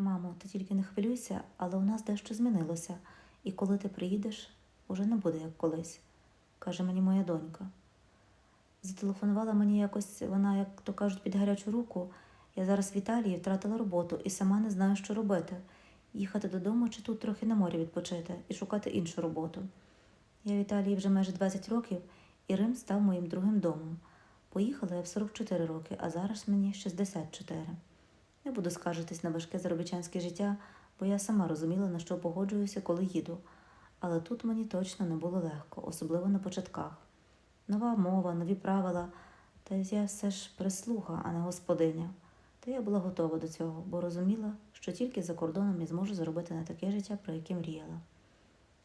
Мамо, ти тільки не хвилюйся, але у нас дещо змінилося, і коли ти приїдеш, уже не буде як колись, каже мені моя донька. Зателефонувала мені якось, вона, як то кажуть, під гарячу руку. Я зараз в Італії втратила роботу і сама не знаю, що робити. Їхати додому чи тут трохи на морі відпочити і шукати іншу роботу. Я в Італії вже майже 20 років, і Рим став моїм другим домом. Поїхала я в 44 роки, а зараз мені 64. Не буду скаржитись на важке заробітчанське життя, бо я сама розуміла, на що погоджуюся, коли їду. Але тут мені точно не було легко, особливо на початках. Нова мова, нові правила, та я все ж прислуга, а не господиня. Та я була готова до цього, бо розуміла, що тільки за кордоном я зможу заробити на таке життя, про яке мріяла.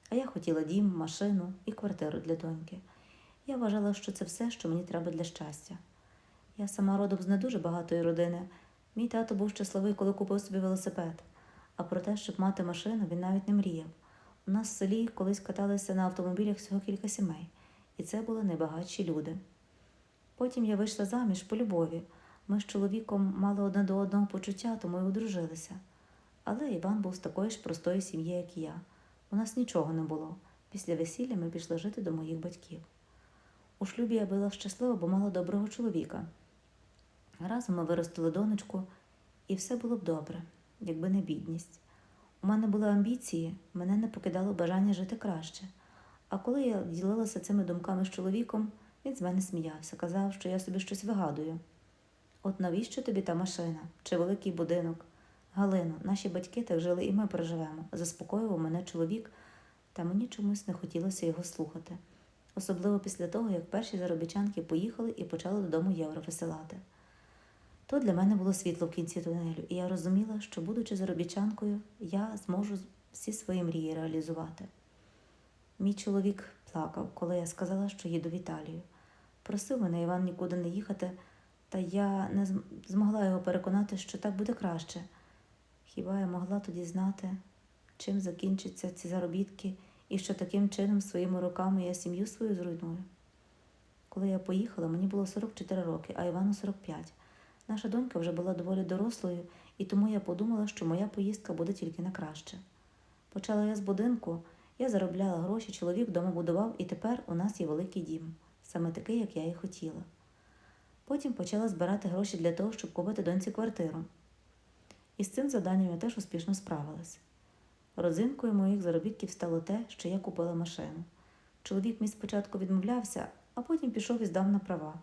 А я хотіла дім, машину і квартиру для доньки. Я вважала, що це все, що мені треба для щастя. Я сама родом з не дуже багатої родини. Мій тато був щасливий, коли купив собі велосипед. А про те, щоб мати машину, він навіть не мріяв. У нас в селі колись каталися на автомобілях всього кілька сімей, і це були найбагатші люди. Потім я вийшла заміж по любові. Ми з чоловіком мали одне до одного почуття, тому й одружилися. Але Іван був з такої ж простої сім'ї, як і я. У нас нічого не було. Після весілля ми пішли жити до моїх батьків. У шлюбі я була щаслива, бо мала доброго чоловіка. Разом ми виростили донечку, і все було б добре, якби не бідність. У мене були амбіції, мене не покидало бажання жити краще. А коли я ділилася цими думками з чоловіком, він з мене сміявся, казав, що я собі щось вигадую. От навіщо тобі та машина чи великий будинок? Галино, наші батьки так жили і ми проживемо, заспокоював мене чоловік, та мені чомусь не хотілося його слухати, особливо після того, як перші заробітчанки поїхали і почали додому євро висилати. То для мене було світло в кінці тунелю, і я розуміла, що, будучи заробітчанкою, я зможу всі свої мрії реалізувати. Мій чоловік плакав, коли я сказала, що їду в Італію. Просив мене Іван нікуди не їхати, та я не змогла його переконати, що так буде краще. Хіба я могла тоді знати, чим закінчаться ці заробітки і що таким чином своїми руками я сім'ю свою зруйную? Коли я поїхала, мені було 44 роки, а Івану 45. Наша донька вже була доволі дорослою, і тому я подумала, що моя поїздка буде тільки на краще. Почала я з будинку, я заробляла гроші, чоловік вдома будував, і тепер у нас є великий дім, саме такий, як я і хотіла. Потім почала збирати гроші для того, щоб купити доньці квартиру. І з цим завданням я теж успішно справилась. Родзинкою моїх заробітків стало те, що я купила машину. Чоловік мій спочатку відмовлявся, а потім пішов і здав на права.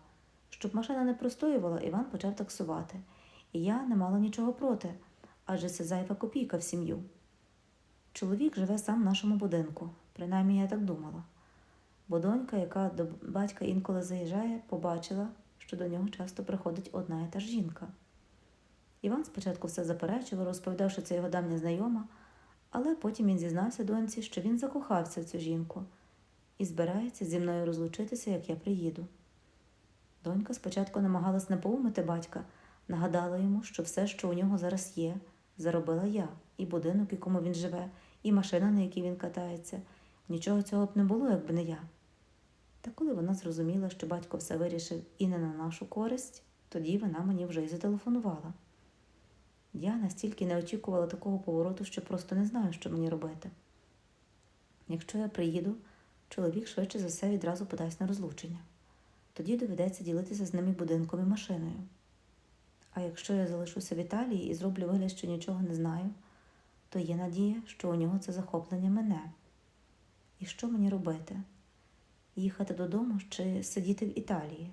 Щоб машина не простоювала, Іван почав таксувати, і я не мала нічого проти, адже це зайва копійка в сім'ю. Чоловік живе сам в нашому будинку, принаймні я так думала. Бо донька, яка до батька інколи заїжджає, побачила, що до нього часто приходить одна і та ж жінка. Іван спочатку все заперечував, розповідав, що це його давня знайома, але потім він зізнався доньці, що він закохався в цю жінку і збирається зі мною розлучитися, як я приїду. Донька спочатку намагалась напоумити батька, нагадала йому, що все, що у нього зараз є, заробила я, і будинок, в якому він живе, і машина, на якій він катається. Нічого цього б не було, якби не я. Та коли вона зрозуміла, що батько все вирішив і не на нашу користь, тоді вона мені вже й зателефонувала. Я настільки не очікувала такого повороту, що просто не знаю, що мені робити. Якщо я приїду, чоловік швидше за все відразу подасть на розлучення. Тоді доведеться ділитися з ними будинком і машиною. А якщо я залишуся в Італії і зроблю вигляд, що нічого не знаю, то є надія, що у нього це захоплення мене. І що мені робити? Їхати додому чи сидіти в Італії?